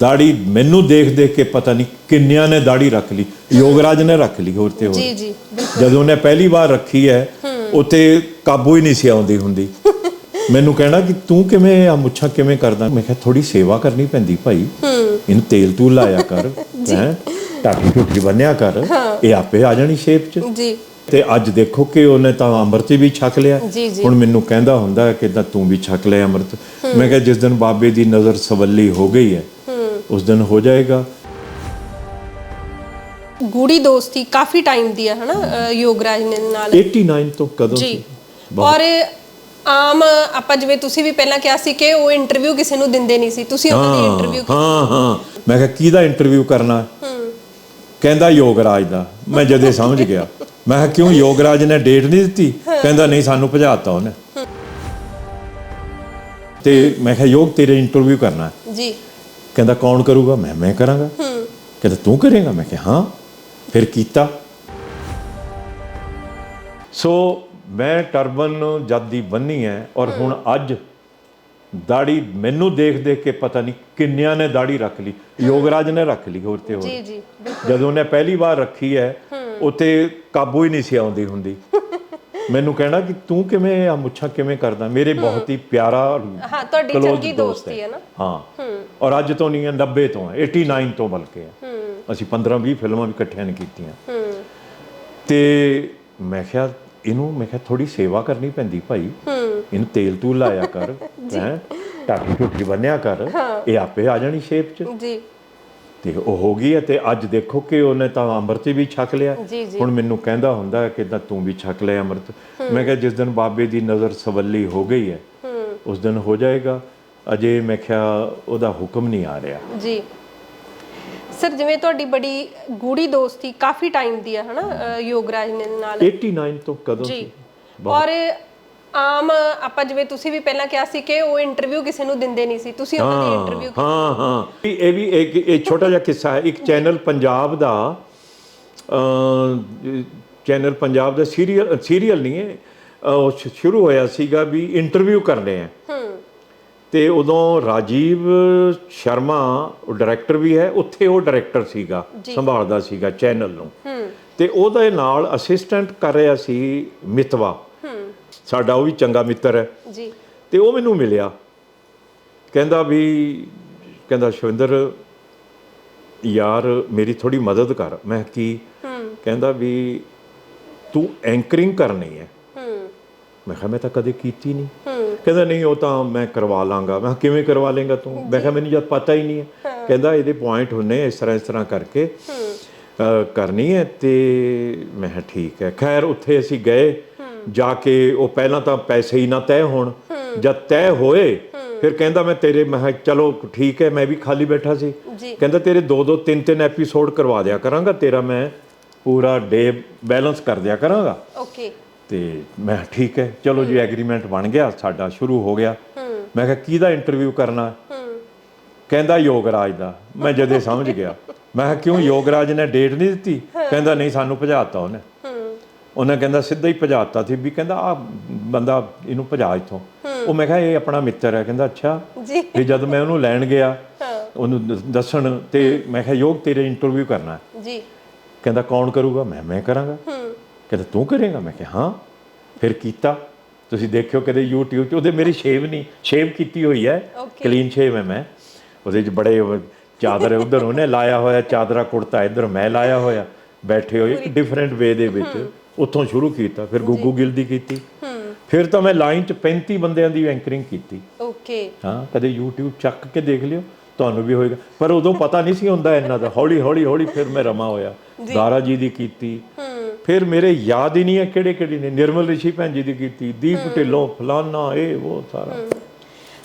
ਦਾੜੀ ਮੈਨੂੰ ਦੇਖ ਦੇਖ ਕੇ ਪਤਾ ਨਹੀਂ ਕਿੰਨਿਆਂ ਨੇ ਦਾੜੀ ਰੱਖ ਲਈ ਯੋਗਰਾਜ ਨੇ ਰੱਖ ਲਈ ਹੋਰ ਤੇ ਹੋਰ। ਜੀ ਜੀ ਜਦੋਂ ਉਹਨੇ ਪਹਿਲੀ ਵਾਰ ਰੱਖੀ ਹੈ ਉਤੇ ਕਾਬੂ ਹੀ ਨਹੀਂ ਸੀ ਆਉਂਦੀ ਹੁੰਦੀ। ਮੈਨੂੰ ਕਹਿਣਾ ਕਿ ਤੂੰ ਕਿਵੇਂ ਆ ਮੁੱਛਾਂ ਕਿਵੇਂ ਕਰਦਾ? ਮੈਂ ਕਿਹਾ ਥੋੜੀ ਸੇਵਾ ਕਰਨੀ ਪੈਂਦੀ ਭਾਈ। ਇਹਨੂੰ ਤੇਲ ਤੂਲ ਲਾਇਆ ਕਰ ਹੈ। ਟਾਕੀ ਟੁੱਟੀ ਬੰਨਿਆ ਕਰ। ਇਹ ਆਪੇ ਆ ਜਾਣੀ ਸ਼ੇਪ 'ਚ। ਜੀ। ਤੇ ਅੱਜ ਦੇਖੋ ਕਿ ਉਹਨੇ ਤਾਂ ਅੰਮ੍ਰਿਤ ਵੀ ਛਕ ਲਿਆ। ਹੁਣ ਮੈਨੂੰ ਕਹਿੰਦਾ ਹੁੰਦਾ ਕਿ ਤਾਂ ਤੂੰ ਵੀ ਛਕ ਲੈ ਅੰਮ੍ਰਿਤ। ਮੈਂ ਕਿਹਾ ਜਿਸ ਦਿਨ ਬਾਬੇ ਦੀ ਨਜ਼ਰ ਸਵੱਲੀ ਹੋ ਗਈ ਹੈ ਉਸ ਦਿਨ ਹੋ ਜਾਏਗਾ। ਗੂੜੀ ਦੋਸਤੀ ਕਾਫੀ ਟਾਈਮ ਦੀ ਹੈ ਹਨਾ ਯੋਗਰਾਜ ਨੇ ਨਾਲ। 89 ਤੋਂ ਕਦੋਂ ਜੀ। ਔਰ ਆਮ ਆਪਾਂ ਜਿਵੇਂ ਤੁਸੀਂ ਵੀ ਪਹਿਲਾਂ ਕਿਹਾ ਸੀ ਕਿ ਉਹ ਇੰਟਰਵਿਊ ਕਿਸੇ ਨੂੰ ਦਿੰਦੇ ਨਹੀਂ ਸੀ। ਤੁਸੀਂ ਉਹਨਾਂ ਦੀ ਇੰਟਰਵਿਊ ਹਾਂ ਹਾਂ। ਮੈਂ ਕਿਹਾ ਕਿਹਦਾ ਇੰਟਰਵਿਊ ਕਰਨਾ? ਕਹਿੰਦਾ ਯੋਗਰਾਜ ਦਾ। ਮੈਂ ਜਦੇ ਸਮਝ ਗਿਆ। ਮੈਂ ਕਿਹਾ ਕਿਉਂ ਯੋਗਰਾਜ ਨੇ ਡੇਟ ਨਹੀਂ ਦਿੱਤੀ? ਕਹਿੰਦਾ ਨਹੀਂ ਸਾਨੂੰ ਭਜਾਤਾ ਉਹਨੇ। ਤੇ ਮੈਂ ਕਿਹਾ ਯੋਗ ਤੇਰੇ ਇੰਟਰਵਿਊ ਕਰਨਾ। ਜੀ। ਕਹਿੰਦਾ ਕੌਣ ਕਰੂਗਾ? ਮੈਂ ਮੈਂ ਕਰਾਂਗਾ। ਕਹਿੰਦਾ ਤੂੰ ਕਰੇਗਾ? ਮੈਂ ਕਿਹਾ ਹਾਂ। ਫਿਰ ਕੀਤਾ। ਸੋ ਮੈਂ ਟਰਬਨ ਜਦ ਦੀ ਬੰਨੀ ਹੈ ਔਰ ਹੁਣ ਅੱਜ ਦਾੜੀ ਮੈਨੂੰ ਦੇਖ ਦੇਖ ਕੇ ਪਤਾ ਨਹੀਂ ਕਿੰਨਿਆਂ ਨੇ ਦਾੜੀ ਰੱਖ ਲਈ। ਯੋਗਰਾਜ ਨੇ ਰੱਖ ਲਈ ਹੋਰ ਤੇ ਹੋਰ। ਜੀ ਜੀ ਜਦੋਂ ਉਹਨੇ ਪਹਿਲੀ ਵਾਰ ਰੱਖੀ ਹੈ। ਉਤੇ ਕਾਬੂ ਹੀ ਨਹੀਂ ਸੀ ਆਉਂਦੀ ਹੁੰਦੀ। ਮੈਨੂੰ ਕਹਿਣਾ ਕਿ ਤੂੰ ਕਿਵੇਂ ਆ ਮੁੱਛਾਂ ਕਿਵੇਂ ਕਰਦਾ? ਮੇਰੇ ਬਹੁਤ ਹੀ ਪਿਆਰਾ ਹਾਂ ਤੁਹਾਡੀ ਚੰਗੀ ਦੋਸਤ ਹੈ ਨਾ? ਹਾਂ। ਔਰ ਅੱਜ ਤੋਂ ਨਹੀਂ ਹੈ 90 ਤੋਂ ਹੈ 89 ਤੋਂ ਬਲਕਿ ਹੈ। ਅਸੀਂ 15 20 ਫਿਲਮਾਂ ਵੀ ਇਕੱਠਿਆਂ ਨੇ ਕੀਤੀਆਂ। ਤੇ ਮੈਂ ਕਿਹਾ ਇਹਨੂੰ ਮੈਂ ਕਿਹਾ ਥੋੜੀ ਸੇਵਾ ਕਰਨੀ ਪੈਂਦੀ ਭਾਈ। ਇਹਨੂੰ ਤੇਲ ਤੂਲ ਲਾਇਆ ਕਰ ਹੈ। ਟਾਕੀ ਟੁੱਟੀ ਬੰਨਿਆ ਕਰ। ਇਹ ਆਪੇ ਆ ਜਾਣੀ ਸ਼ੇਪ 'ਚ। ਜੀ। ਤੇ ਉਹ ਹੋ ਗਈ ਹੈ ਤੇ ਅੱਜ ਦੇਖੋ ਕਿ ਉਹਨੇ ਤਾਂ ਅੰਮ੍ਰਿਤ ਵੀ ਛਕ ਲਿਆ। ਹੁਣ ਮੈਨੂੰ ਕਹਿੰਦਾ ਹੁੰਦਾ ਕਿ ਤਾਂ ਤੂੰ ਵੀ ਛਕ ਲੈ ਅੰਮ੍ਰਿਤ। ਮੈਂ ਕਿਹਾ ਜਿਸ ਦਿਨ ਬਾਬੇ ਦੀ ਨਜ਼ਰ ਸਵੱਲੀ ਹੋ ਗਈ ਹੈ ਉਸ ਦਿਨ ਹੋ ਜਾਏਗਾ। ਅਜੇ ਮੈਂ ਕਿਹਾ ਉਹਦਾ ਹੁਕਮ ਨਹੀਂ ਆ ਰਿਹਾ। ਜੀ। ਸਰ ਜਿਵੇਂ ਤੁਹਾਡੀ ਬੜੀ ਗੂੜੀ ਦੋਸਤੀ ਕਾਫੀ ਟਾਈਮ ਦੀ ਹੈ ਹਨਾ? ਯੋਗਰਾਜ ਨਾਲ। 89 ਤੋਂ ਕਦੋਂ ਜੀ। ਔਰ ਆਮ ਆਪਾਂ ਜਿਵੇਂ ਤੁਸੀਂ ਵੀ ਪਹਿਲਾਂ ਕਿਹਾ ਸੀ ਕਿ ਉਹ ਇੰਟਰਵਿਊ ਕਿਸੇ ਨੂੰ ਦਿੰਦੇ ਨਹੀਂ ਸੀ ਤੁਸੀਂ ਉਹਨਾਂ ਦੀ ਇੰਟਰਵਿਊ ਹਾਂ ਹਾਂ। ਇਹ ਇਹ ਵੀ ਇੱਕ ਇਹ ਛੋਟਾ ਜਿਹਾ ਕਿੱਸਾ ਹੈ। ਇੱਕ ਚੈਨਲ ਪੰਜਾਬ ਦਾ ਚੈਨਲ ਪੰਜਾਬ ਦਾ ਸੀਰੀਅਲ ਸੀਰੀਅਲ ਨਹੀਂ ਹੈ। ਉਹ ਸ਼ੁਰੂ ਹੋਇਆ ਸੀਗਾ ਵੀ ਇੰਟਰਵਿਊ ਕਰਨੇ ਆ। ਤੇ ਉਦੋਂ ਰਾਜੀਵ ਸ਼ਰਮਾ ਉਹ ਡਾਇਰੈਕਟਰ ਵੀ ਹੈ ਉੱਥੇ ਉਹ ਡਾਇਰੈਕਟਰ ਸੀਗਾ ਸੰਭਾਲਦਾ ਸੀਗਾ ਚੈਨਲ ਨੂੰ। ਤੇ ਉਹਦੇ ਨਾਲ ਅਸਿਸਟੈਂਟ ਕਰ ਰਿਹਾ ਸੀ ਮਿਤਵਾ। ਸਾਡਾ ਉਹ ਵੀ ਚੰਗਾ ਮਿੱਤਰ ਹੈ। ਜੀ। ਤੇ ਉਹ ਮੈਨੂੰ ਮਿਲਿਆ। ਕਹਿੰਦਾ ਵੀ ਕਹਿੰਦਾ ਸ਼ਵਿੰਦਰ ਯਾਰ ਮੇਰੀ ਥੋੜੀ ਮਦਦ ਕਰ। ਮੈਂ ਕੀ? ਹੂੰ। ਕਹਿੰਦਾ ਵੀ ਤੂੰ ਐਂਕਰਿੰਗ ਕਰਨੀ ਹੈ। ਹੂੰ। ਮੈਂ ਕਿਹਾ ਮੈਂ ਤਾਂ ਕਦੇ ਕੀਤੀ ਨਹੀਂ। ਹੂੰ। ਕਹਿੰਦਾ ਨਹੀਂ ਉਹ ਤਾਂ ਮੈਂ ਕਰਵਾ ਲਾਂਗਾ। ਮੈਂ ਕਿਵੇਂ ਕਰਵਾ ਲੇਗਾ ਤੂੰ? ਮੈਂ ਕਿਹਾ ਮੈਨੂੰ ਜਦ ਪਤਾ ਹੀ ਨਹੀਂ ਹੈ। ਕਹਿੰਦਾ ਇਹਦੇ ਪੁਆਇੰਟ ਹੁੰਨੇ ਇਸ ਤਰ੍ਹਾਂ ਇਸ ਤਰ੍ਹਾਂ ਕਰਕੇ ਕਰਨੀ ਹੈ ਤੇ ਮੈਂ ਕਿਹਾ ਠੀਕ ਹੈ। ਖੈਰ ਉੱਥੇ ਅਸੀਂ ਗਏ। ਜਾ ਕੇ ਉਹ ਪਹਿਲਾਂ ਤਾਂ ਪੈਸੇ ਹੀ ਨਾ ਤੈਅ ਹੋਣ। ਜਦ ਤੈਅ ਹੋਏ ਫਿਰ ਕਹਿੰਦਾ ਮੈਂ ਤੇਰੇ ਮੈਂ ਚਲੋ ਠੀਕ ਹੈ ਮੈਂ ਵੀ ਖਾਲੀ ਬੈਠਾ ਸੀ। ਕਹਿੰਦਾ ਤੇਰੇ ਦੋ ਦੋ ਤਿੰਨ ਤਿੰਨ ਐਪੀਸੋਡ ਕਰਵਾ ਦਿਆ ਕਰਾਂਗਾ ਤੇਰਾ ਮੈਂ ਪੂਰਾ ਡੇ ਬੈਲੈਂਸ ਕਰ ਦਿਆ ਕਰਾਂਗਾ। ਓਕੇ। ਤੇ ਮੈਂ ਠੀਕ ਹੈ ਚਲੋ ਜੀ ਐਗਰੀਮੈਂਟ ਬਣ ਗਿਆ ਸਾਡਾ ਸ਼ੁਰੂ ਹੋ ਗਿਆ। ਮੈਂ ਕਿਹਾ ਕਿਹਦਾ ਇੰਟਰਵਿਊ ਕਰਨਾ? ਕਹਿੰਦਾ ਯੋਗਰਾਜ ਦਾ ਮੈਂ ਜਦੇ ਸਮਝ ਗਿਆ। ਮੈਂ ਕਿਹਾ ਕਿਉਂ ਯੋਗਰਾਜ ਨੇ ਡੇਟ ਨਹੀਂ ਦਿੱਤੀ? ਕਹਿੰਦਾ ਨਹੀਂ ਸਾਨੂੰ ਭਜਾਤਾ ਉਹਨੇ। ਉਹਨੇ ਕਹਿੰਦਾ ਸਿੱਧਾ ਹੀ ਭਜਾਤਾ ਸੀ ਵੀ ਕਹਿੰਦਾ ਆ ਬੰਦਾ ਇਹਨੂੰ ਭਜਾ ਇੱਥੋਂ। ਉਹ ਮੈਂ ਕਿਹਾ ਇਹ ਆਪਣਾ ਮਿੱਤਰ ਹੈ। ਕਹਿੰਦਾ ਅੱਛਾ। ਜੀ। ਫਿਰ ਜਦ ਮੈਂ ਉਹਨੂੰ ਲੈਣ ਗਿਆ ਹਾਂ। ਉਹਨੂੰ ਦੱਸਣ ਤੇ ਮੈਂ ਕਿਹਾ ਯੋਗ ਤੇਰੇ ਇੰਟਰਵਿਊ ਕਰਨਾ ਹੈ। ਜੀ। ਕਹਿੰਦਾ ਕੌਣ ਕਰੂਗਾ? ਮੈਂ ਮੈਂ ਕਰਾਂਗਾ। ਹੂੰ। ਕਹਿੰਦਾ ਤੂੰ ਕਰੇਗਾ? ਮੈਂ ਕਿਹਾ ਹਾਂ। ਫਿਰ ਕੀਤਾ। ਤੁਸੀਂ ਦੇਖਿਓ ਕਦੇ YouTube 'ਚ ਉਹਦੇ ਮੇਰੀ ਸ਼ੇਵ ਨਹੀਂ ਸ਼ੇਵ ਕੀਤੀ ਹੋਈ ਹੈ. ਕਲੀਨ ਸ਼ੇਵ ਹੈ ਮੈਂ। ਉਹਦੇ 'ਚ ਬੜੇ ਚਾਦਰ ਉਧਰ ਉਹਨੇ ਲਾਇਆ ਹੋਇਆ ਚਾਦਰਾ ਕੁੜਤਾ ਇੱਧਰ ਮੈਂ ਲਾਇਆ ਹੋਇਆ। ਬੈਠੇ ਹੋਏ ਇੱਕ ਡਿਫਰੈਂਟ ਵੇ ਦੇ ਵਿੱਚ। ਉੱਥੋਂ ਸ਼ੁਰੂ ਕੀਤਾ ਫਿਰ ਗੁੱਗੂ ਗਿੱਲ ਦੀ ਕੀਤੀ। ਹੂੰ। ਫਿਰ ਤਾਂ ਮੈਂ ਲਾਈਨ 'ਚ 35 ਬੰਦਿਆਂ ਦੀ ਐਂਕਰਿੰਗ ਕੀਤੀ। ਓਕੇ ਹਾਂ ਕਦੇ YouTube ਚੱਕ ਕੇ ਦੇਖ ਲਿਓ ਤੁਹਾਨੂੰ ਵੀ ਹੋਏਗਾ। ਪਰ ਉਦੋਂ ਪਤਾ ਨਹੀਂ ਸੀ ਹੁੰਦਾ ਇਹਨਾਂ ਦਾ। ਹੌਲੀ ਹੌਲੀ ਹੌਲੀ ਫਿਰ ਮੈਂ ਰਮਾ ਹੋਇਆ। ਦਾਰਾ ਜੀ ਦੀ ਕੀਤੀ। ਹੂੰ। ਫਿਰ ਮੇਰੇ ਯਾਦ ਹੀ ਨਹੀਂ ਹੈ ਕਿਹੜੇ ਕਿਹੜੇ ਨੇ। ਨਿਰਮਲ ਰਿਸ਼ੀ ਭੈਣ ਜੀ ਦੀ ਕੀਤੀ ਦੀਪ ਢਿੱਲੋਂ ਫਲਾਨਾ ਇਹ ਉਹ ਸਾਰਾ।